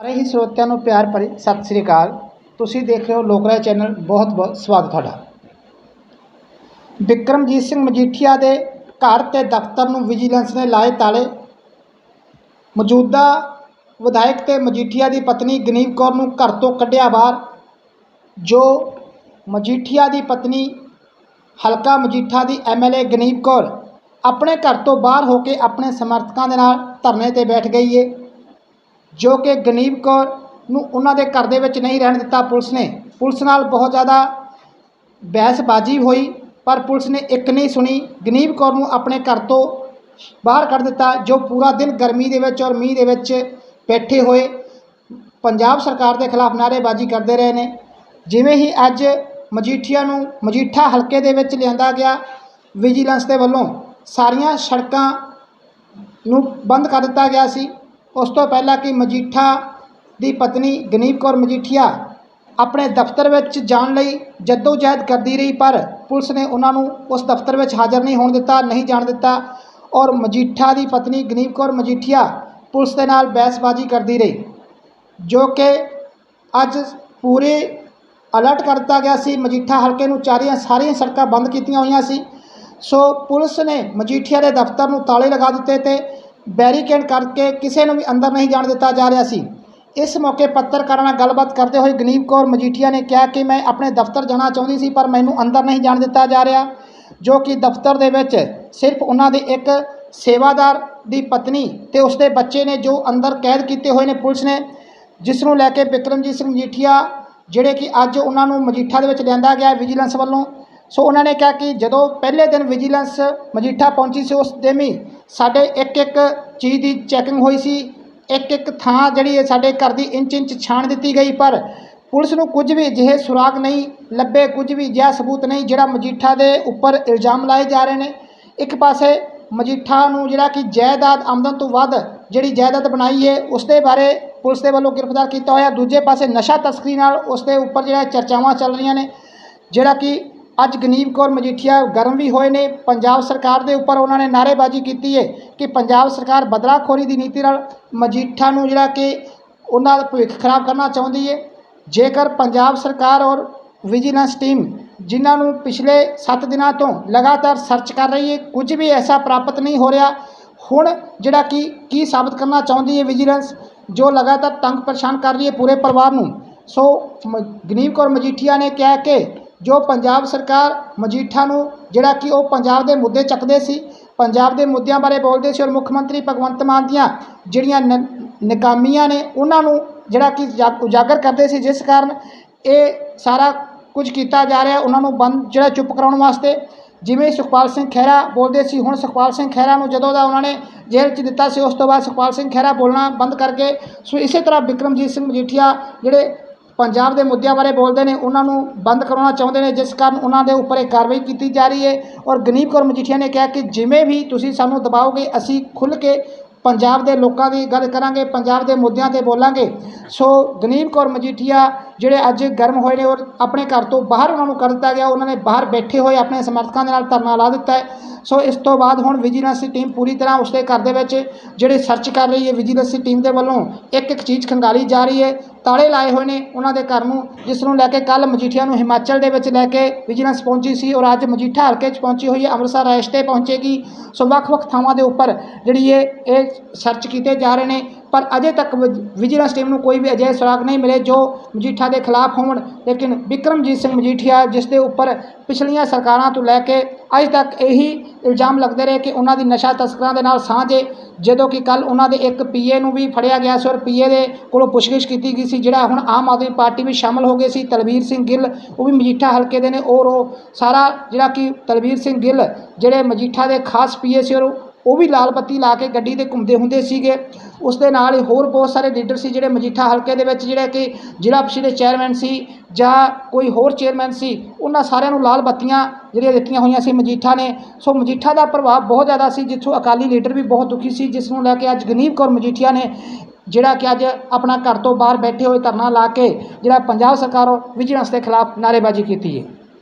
ਸਾਰੇ ਹੀ ਸਰੋਤਿਆਂ ਨੂੰ ਪਿਆਰ ਭਰੀ ਸਤਿ ਸ੍ਰੀ ਅਕਾਲ। ਤੁਸੀਂ ਦੇਖ ਰਹੇ ਹੋ ਲੋਕਰਾਏ ਚੈਨਲ। ਬਹੁਤ ਬਹੁਤ ਸਵਾਗਤ ਤੁਹਾਡਾ। ਵਿਕਰਮਜੀਤ ਸਿੰਘ ਮਜੀਠੀਆ ਦੇ ਘਰ ਤੇ ਦਫ਼ਤਰ ਨੂੰ ਵਿਜੀਲੈਂਸ ਨੇ ਲਾਏ ਤਾਲੇ। ਮੌਜੂਦਾ ਵਿਧਾਇਕ ਤੇ ਮਜੀਠੀਆ ਦੀ ਪਤਨੀ ਗਨੀਵ ਕੌਰ ਨੂੰ ਘਰ ਤੋਂ ਕੱਢਿਆ ਬਾਹਰ। ਜੋ ਮਜੀਠੀਆ ਦੀ ਪਤਨੀ ਹਲਕਾ ਮਜੀਠਾ ਦੀ ਐਮਐਲਏ ਗਨੀਵ ਕੌਰ ਆਪਣੇ ਘਰ ਤੋਂ ਬਾਹਰ ਹੋ ਕੇ ਆਪਣੇ ਸਮਰਥਕਾਂ ਦੇ ਨਾਲ ਧਰਨੇ ਤੇ ਬੈਠ ਗਈ ਏ। ਜੋ ਕਿ ਗਨੀਬ ਕੌਰ ਨੂੰ ਉਹਨਾਂ ਦੇ ਘਰ ਦੇ ਵਿੱਚ ਨਹੀਂ ਰਹਿਣ ਦਿੱਤਾ ਪੁਲਿਸ ਨੇ। ਪੁਲਿਸ ਨਾਲ ਬਹੁਤ ਜ਼ਿਆਦਾ ਬਹਿਸਬਾਜ਼ੀ ਹੋਈ, ਪਰ ਪੁਲਿਸ ਨੇ ਇੱਕ ਨਹੀਂ ਸੁਣੀ। ਗਨੀਬ ਕੌਰ ਨੂੰ ਆਪਣੇ ਘਰ ਤੋਂ ਬਾਹਰ ਕੱਢ ਦਿੱਤਾ, ਜੋ ਪੂਰਾ ਦਿਨ ਗਰਮੀ ਦੇ ਵਿੱਚ ਔਰ ਮੀਂਹ ਦੇ ਵਿੱਚ ਬੈਠੇ ਹੋਏ ਪੰਜਾਬ ਸਰਕਾਰ ਦੇ ਖਿਲਾਫ ਨਾਅਰੇਬਾਜ਼ੀ ਕਰਦੇ ਰਹੇ ਨੇ। ਜਿਵੇਂ ਹੀ ਅੱਜ ਮਜੀਠੀਆ ਨੂੰ ਮਜੀਠਾ ਹਲਕੇ ਦੇ ਵਿੱਚ ਲਿਆਂਦਾ ਗਿਆ ਵਿਜੀਲੈਂਸ ਦੇ ਵੱਲੋਂ, ਸਾਰੀਆਂ ਸੜਕਾਂ ਨੂੰ ਬੰਦ ਕਰ ਦਿੱਤਾ ਗਿਆ ਸੀ। ਉਸ ਤੋਂ ਪਹਿਲਾਂ ਕਿ ਮਜੀਠਾ ਦੀ ਪਤਨੀ ਗਨੀਵ ਕੌਰ ਮਜੀਠੀਆ ਆਪਣੇ ਦਫ਼ਤਰ ਵਿੱਚ ਜਾਣ ਲਈ ਜਹਿਦ ਕਰਦੀ ਰਹੀ, ਪਰ ਪੁਲਿਸ ਨੇ ਉਹਨਾਂ ਨੂੰ ਉਸ ਦਫ਼ਤਰ ਵਿੱਚ ਹਾਜ਼ਰ ਨਹੀਂ ਹੋਣ ਦਿੱਤਾ, ਨਹੀਂ ਜਾਣ ਦਿੱਤਾ ਔਰ ਮਜੀਠਾ ਦੀ ਪਤਨੀ ਗਨੀਵ ਕੌਰ ਮਜੀਠੀਆ ਪੁਲਿਸ ਦੇ ਨਾਲ ਬਹਿਸਬਾਜ਼ੀ ਕਰਦੀ ਰਹੀ, ਜੋ ਕਿ ਅੱਜ ਪੂਰੇ ਅਲਰਟ ਕਰ ਦਿੱਤਾ ਗਿਆ ਸੀ। ਮਜੀਠਾ ਹਲਕੇ ਨੂੰ ਚਾਰੀਆਂ ਸਾਰੀਆਂ ਸੜਕਾਂ ਬੰਦ ਕੀਤੀਆਂ ਹੋਈਆਂ ਸੀ। ਸੋ ਪੁਲਿਸ ਨੇ ਮਜੀਠੀਆ ਦੇ ਦਫ਼ਤਰ ਨੂੰ ਤਾਲੇ ਲਗਾ ਦਿੱਤੇ ਤੇ ਬੈਰੀਕੇਡ ਕਰਕੇ ਕਿਸੇ ਨੂੰ ਵੀ ਅੰਦਰ ਨਹੀਂ ਜਾਣ ਦਿੱਤਾ ਜਾ ਰਿਹਾ ਸੀ। ਇਸ ਮੌਕੇ ਪੱਤਰਕਾਰਾਂ ਨਾਲ ਗੱਲਬਾਤ ਕਰਦੇ ਹੋਏ ਗਨੀਵ ਕੌਰ ਮਜੀਠੀਆ ਨੇ ਕਿਹਾ ਕਿ ਮੈਂ ਆਪਣੇ ਦਫ਼ਤਰ ਜਾਣਾ ਚਾਹੁੰਦੀ ਸੀ, ਪਰ ਮੈਨੂੰ ਅੰਦਰ ਨਹੀਂ ਜਾਣ ਦਿੱਤਾ ਜਾ ਰਿਹਾ, ਜੋ ਕਿ ਦਫ਼ਤਰ ਦੇ ਵਿੱਚ ਸਿਰਫ ਉਹਨਾਂ ਦੇ ਇੱਕ ਸੇਵਾਦਾਰ ਦੀ ਪਤਨੀ ਤੇ ਉਸਦੇ ਬੱਚੇ ਨੇ ਜੋ ਅੰਦਰ ਕੈਦ ਕੀਤੇ ਹੋਏ ਨੇ ਪੁਲਿਸ ਨੇ, ਜਿਸ ਨੂੰ ਲੈ ਕੇ ਵਿਕਰਮਜੀਤ ਸਿੰਘ ਮਜੀਠੀਆ, ਜਿਹੜੇ ਕਿ ਅੱਜ ਉਹਨਾਂ ਨੂੰ ਮਜੀਠਾ ਦੇ ਵਿੱਚ ਲਿਆਂਦਾ ਗਿਆ ਵਿਜੀਲੈਂਸ ਵੱਲੋਂ। ਸੋ ਉਹਨਾਂ ਨੇ ਕਿਹਾ ਕਿ ਜਦੋਂ ਪਹਿਲੇ ਦਿਨ ਵਿਜੀਲੈਂਸ ਮਜੀਠਾ ਪਹੁੰਚੀ ਸੀ, ਉਸ ਦਿਨ ਹੀ ਸਾਡੇ ਇੱਕ ਇੱਕ ਚੀਜ਼ ਦੀ ਚੈਕਿੰਗ ਹੋਈ ਸੀ। ਇੱਕ ਇੱਕ ਥਾਂ ਜਿਹੜੀ ਹੈ ਸਾਡੇ ਘਰ ਦੀ ਇੰਚ ਇੰਚ ਛਾਣ ਦਿੱਤੀ ਗਈ, ਪਰ ਪੁਲਿਸ ਨੂੰ ਕੁਝ ਵੀ ਅਜਿਹੇ ਸੁਰਾਗ ਨਹੀਂ, ਲੱਭੇ ਕੁਝ ਵੀ ਅਜਿਹਾ ਸਬੂਤ ਨਹੀਂ, ਜਿਹੜਾ ਮਜੀਠਾ ਦੇ ਉੱਪਰ ਇਲਜ਼ਾਮ ਲਾਏ ਜਾ ਰਹੇ ਨੇ। ਇੱਕ ਪਾਸੇ ਮਜੀਠਾ ਨੂੰ ਜਿਹੜਾ ਕਿ ਜਾਇਦਾਦ ਆਮਦਨ ਤੋਂ ਵੱਧ ਜਿਹੜੀ ਜਾਇਦਾਦ ਬਣਾਈ ਹੈ ਉਸ ਦੇ ਬਾਰੇ ਪੁਲਿਸ ਦੇ ਵੱਲੋਂ ਗ੍ਰਿਫਤਾਰ ਕੀਤਾ ਹੋਇਆ। ਦੂਜੇ ਪਾਸੇ ਨਸ਼ਾ ਤਸਕਰੀ ਨਾਲ ਉਸ ਦੇ ਉੱਪਰ ਜਿਹੜਾ ਚਰਚਾਵਾਂ ਚੱਲ ਰਹੀਆਂ ਨੇ, ਜਿਹੜਾ ਕਿ ਅੱਜ ਗਨੀਵ ਕੌਰ ਮਜੀਠੀਆ ਗਰਮ ਵੀ ਹੋਏ ਨੇ। ਪੰਜਾਬ ਸਰਕਾਰ ਦੇ ਉੱਪਰ ਉਹਨਾਂ ਨੇ ਨਾਅਰੇਬਾਜ਼ੀ ਕੀਤੀ ਹੈ ਕਿ ਪੰਜਾਬ ਸਰਕਾਰ ਬਦਲਾਖੋਰੀ ਦੀ ਨੀਤੀ ਨਾਲ ਮਜੀਠਾ ਨੂੰ ਜਿਹੜਾ ਕਿ ਉਹਨਾਂ ਦਾ ਭਵਿੱਖ ਖਰਾਬ ਕਰਨਾ ਚਾਹੁੰਦੀ ਹੈ ਜੇਕਰ ਪੰਜਾਬ ਸਰਕਾਰ ਔਰ ਵਿਜੀਲੈਂਸ ਟੀਮ ਜਿਨ੍ਹਾਂ ਨੂੰ ਪਿਛਲੇ 7 ਦਿਨਾਂ ਤੋਂ ਲਗਾਤਾਰ ਸਰਚ ਕਰ ਰਹੀ ਹੈ ਕੁਝ ਵੀ ਐਸਾ ਪ੍ਰਾਪਤ ਨਹੀਂ ਹੋ ਰਿਹਾ, ਹੁਣ ਜਿਹੜਾ ਕਿ ਕੀ ਸਾਬਤ ਕਰਨਾ ਚਾਹੁੰਦੀ ਹੈ ਵਿਜੀਲੈਂਸ, ਜੋ ਲਗਾਤਾਰ ਤੰਗ ਪਰੇਸ਼ਾਨ ਕਰ ਰਹੀ ਹੈ ਪੂਰੇ ਪਰਿਵਾਰ ਨੂੰ। ਸੋ ਮ- ਗਨੀਵ ਕੌਰ ਮਜੀਠੀਆ ਨੇ ਕਿਹਾ ਕਿ ਜੋ ਪੰਜਾਬ ਸਰਕਾਰ ਮਜੀਠਾ ਨੂੰ, ਜਿਹੜਾ ਕਿ ਉਹ ਪੰਜਾਬ ਦੇ ਮੁੱਦੇ ਚੱਕਦੇ ਸੀ, ਪੰਜਾਬ ਦੇ ਮੁੱਦਿਆਂ ਬਾਰੇ ਬੋਲਦੇ ਸੀ ਔਰ ਮੁੱਖ ਮੰਤਰੀ ਭਗਵੰਤ ਮਾਨ ਦੀਆਂ ਜਿਹੜੀਆਂ ਨ- ਨਾਕਾਮੀਆਂ ਨੇ, ਉਹਨਾਂ ਨੂੰ ਜਿਹੜਾ ਕਿ ਜਾ- ਉਜਾਗਰ ਕਰਦੇ ਸੀ, ਜਿਸ ਕਾਰਨ ਇਹ ਸਾਰਾ ਕੁਝ ਕੀਤਾ ਜਾ ਰਿਹਾ, ਉਹਨਾਂ ਨੂੰ ਬੰਦ, ਜਿਹੜਾ ਚੁੱਪ ਕਰਾਉਣ ਵਾਸਤੇ, ਜਿਵੇਂ ਸੁਖਪਾਲ ਸਿੰਘ ਖਹਿਰਾ ਬੋਲਦੇ ਸੀ, ਹੁਣ ਸੁਖਪਾਲ ਸਿੰਘ ਖਹਿਰਾ ਨੂੰ ਜਦੋਂ ਦਾ ਉਹਨਾਂ ਨੇ ਜੇਲ੍ਹ 'ਚ ਦਿੱਤਾ ਸੀ, ਉਸ ਤੋਂ ਬਾਅਦ ਸੁਖਪਾਲ ਸਿੰਘ ਖਹਿਰਾ ਬੋਲਣਾ ਬੰਦ ਕਰਕੇ ਸੋ ਇਸੇ ਤਰ੍ਹਾਂ ਵਿਕਰਮਜੀਤ ਸਿੰਘ ਮਜੀਠੀਆ, ਜਿਹੜੇ ਪੰਜਾਬ ਦੇ ਮੁੱਦਿਆਂ ਬਾਰੇ ਬੋਲਦੇ ਨੇ, ਉਹਨਾਂ ਨੂੰ ਬੰਦ ਕਰਾਉਣਾ ਚਾਹੁੰਦੇ ਨੇ, ਜਿਸ ਕਾਰਨ ਉਹਨਾਂ ਦੇ ਉੱਪਰ ਇਹ ਕਾਰਵਾਈ ਕੀਤੀ ਜਾ ਰਹੀ ਹੈ। ਔਰ ਗਨੀਵ ਕੌਰ ਮਜੀਠੀਆ ਨੇ ਕਿਹਾ ਕਿ ਜਿਵੇਂ ਵੀ ਤੁਸੀਂ ਸਾਨੂੰ ਦਬਾਓਗੇ, ਅਸੀਂ ਖੁੱਲ੍ਹ ਕੇ ਪੰਜਾਬ ਦੇ ਲੋਕਾਂ ਦੀ ਗੱਲ ਕਰਾਂਗੇ, ਪੰਜਾਬ ਦੇ ਮੁੱਦਿਆਂ ਤੇ ਬੋਲਾਂਗੇ। ਸੋ ਗਨੀਵ ਕੌਰ ਮਜੀਠੀਆ ਜਿਹੜੇ ਅੱਜ ਗਰਮ ਹੋਏ ਨੇ, ਔਰ ਆਪਣੇ ਘਰ ਤੋਂ ਬਾਹਰ ਉਹਨਾਂ ਨੂੰ ਕਰ ਦਿੱਤਾ ਗਿਆ, ਉਹਨਾਂ ਨੇ ਬਾਹਰ ਬੈਠੇ ਹੋਏ ਆਪਣੇ ਸਮਰਥਕਾਂ ਦੇ ਨਾਲ ਧਰਨਾ ਲਾ ਦਿੱਤਾ ਹੈ। ਸੋ ਇਸ ਤੋਂ ਬਾਅਦ ਹੁਣ ਵਿਜੀਲੈਂਸ ਦੀ ਟੀਮ ਪੂਰੀ ਤਰ੍ਹਾਂ ਉਸਦੇ ਘਰ ਦੇ ਵਿੱਚ ਜਿਹੜੇ ਸਰਚ ਕਰ ਰਹੀ ਹੈ, ਵਿਜੀਲੈਂਸ ਦੀ ਟੀਮ ਦੇ ਵੱਲੋਂ ਇੱਕ ਇੱਕ ਚੀਜ਼ ਖੰਗਾਲੀ ਜਾ ਰਹੀ ਹੈ। ਤਾਲੇ ਲਾਏ ਹੋਏ ਨੇ ਉਹਨਾਂ ਦੇ ਘਰ ਨੂੰ, ਜਿਸ ਨੂੰ ਲੈ ਕੇ ਕੱਲ ਮਜੀਠੀਆ ਨੂੰ ਹਿਮਾਚਲ ਦੇ ਵਿੱਚ ਲੈ ਕੇ ਵਿਜੀਲੈਂਸ ਪਹੁੰਚੀ ਸੀ ਔਰ ਅੱਜ ਮਜੀਠਾ ਹਲਕੇ 'ਚ ਪਹੁੰਚੀ ਹੋਈ ਹੈ, ਅੰਮ੍ਰਿਤਸਰ ਰੈਸ਼ 'ਤੇ ਪਹੁੰਚੇਗੀ। ਸੋ ਵੱਖ-ਵੱਖ ਥਾਵਾਂ ਦੇ ਉੱਪਰ ਜਿਹੜੀ ਇਹ ਇਹ ਸਰਚ ਕੀਤੇ ਜਾ ਰਹੇ ਨੇ। ਪਰ ਅਜੇ ਤੱਕ ਵਿਜ- ਵਿਜੀਲੈਂਸ ਟੀਮ ਨੂੰ ਕੋਈ ਵੀ ਅਜਿਹੇ ਸੁਰਾਗ ਨਹੀਂ ਮਿਲੇ ਜੋ ਮਜੀਠਾ ਦੇ ਖਿਲਾਫ ਹੋਣ ਲੇਕਿਨ ਵਿਕਰਮਜੀਤ ਸਿੰਘ ਮਜੀਠੀਆ ਜਿਸ ਦੇ ਉੱਪਰ ਪਿਛਲੀਆਂ ਸਰਕਾਰਾਂ ਤੋਂ ਲੈ ਕੇ ਅੱਜ ਤੱਕ ਇਹੀ ਇਲਜ਼ਾਮ ਲੱਗਦੇ ਰਹੇ ਕਿ ਉਹਨਾਂ ਦੀ ਨਸ਼ਾ ਤਸਕਰਾਂ ਦੇ ਨਾਲ ਸਾਂਝੇ ਜਦੋਂ ਕਿ ਕੱਲ ਉਹਨਾਂ ਦੇ ਇੱਕ ਪੀਏ ਨੂੰ ਵੀ ਫੜਿਆ ਗਿਆ ਸੀ ਔਰ ਪੀਏ ਦੇ ਕੋਲੋਂ ਪੁੱਛਗਿੱਛ ਕੀਤੀ ਗਈ ਸੀ, ਜਿਹੜਾ ਹੁਣ ਆਮ ਆਦਮੀ ਪਾਰਟੀ ਵਿੱਚ ਸ਼ਾਮਲ ਹੋ ਗਏ ਸੀ। ਤਲਵੀਰ ਸਿੰਘ ਗਿੱਲ, ਉਹ ਵੀ ਮਜੀਠਾ ਹਲਕੇ ਦੇ ਨੇ ਔਰ ਉਹ ਸਾਰਾ ਜਿਹੜਾ ਕਿ ਤਲਵੀਰ ਸਿੰਘ ਗਿੱਲ, ਜਿਹੜੇ ਮਜੀਠਾ ਦੇ ਖਾਸ ਪੀਏ ਸੀ ਔਰ ਉਹ ਵੀ ਲਾਲ ਬੱਤੀ ਲਾ ਕੇ ਗੱਡੀ ਤੇ ਘੁੰਮਦੇ ਹੁੰਦੇ ਸੀਗੇ। ਉਸ ਦੇ ਨਾਲ ਹੀ ਹੋਰ ਬਹੁਤ ਸਾਰੇ ਲੀਡਰ ਸੀ ਜਿਹੜੇ ਮਜੀਠਾ ਹਲਕੇ ਦੇ ਵਿੱਚ, ਜਿਹੜੇ ਕਿ ਜ਼ਿਲ੍ਹਾ ਪ੍ਰੀਸ਼ਦ ਦੇ ਚੇਅਰਮੈਨ ਸੀ ਜਾਂ ਕੋਈ ਹੋਰ ਚੇਅਰਮੈਨ ਸੀ, ਉਹਨਾਂ ਸਾਰਿਆਂ ਨੂੰ ਲਾਲ ਬੱਤੀਆਂ ਜਿਹੜੀਆਂ ਦਿੱਤੀਆਂ ਹੋਈਆਂ ਸੀ ਮਜੀਠਾ ਨੇ। ਸੋ ਮਜੀਠਾ ਦਾ ਪ੍ਰਭਾਵ ਬਹੁਤ ਜ਼ਿਆਦਾ ਸੀ, ਜਿੱਥੋਂ ਅਕਾਲੀ ਲੀਡਰ ਵੀ ਬਹੁਤ ਦੁਖੀ ਸੀ, ਜਿਸ ਨੂੰ ਲੈ ਕੇ ਅੱਜ ਗਨੀਬ ਕੌਰ ਮਜੀਠੀਆ ਨੇ ਜਿਹੜਾ ਕਿ ਅੱਜ ਆਪਣਾ ਘਰ ਤੋਂ ਬਾਹਰ ਬੈਠੇ ਹੋਏ ਧਰਨਾ ਲਾ ਕੇ ਜਿਹੜਾ ਪੰਜਾਬ ਸਰਕਾਰ ਔਰ ਵਿਜੀਲੈਂਸ ਦੇ ਖਿਲਾਫ ਨਾਅਰੇਬਾਜ਼ੀ ਕੀਤੀ ਹੈ।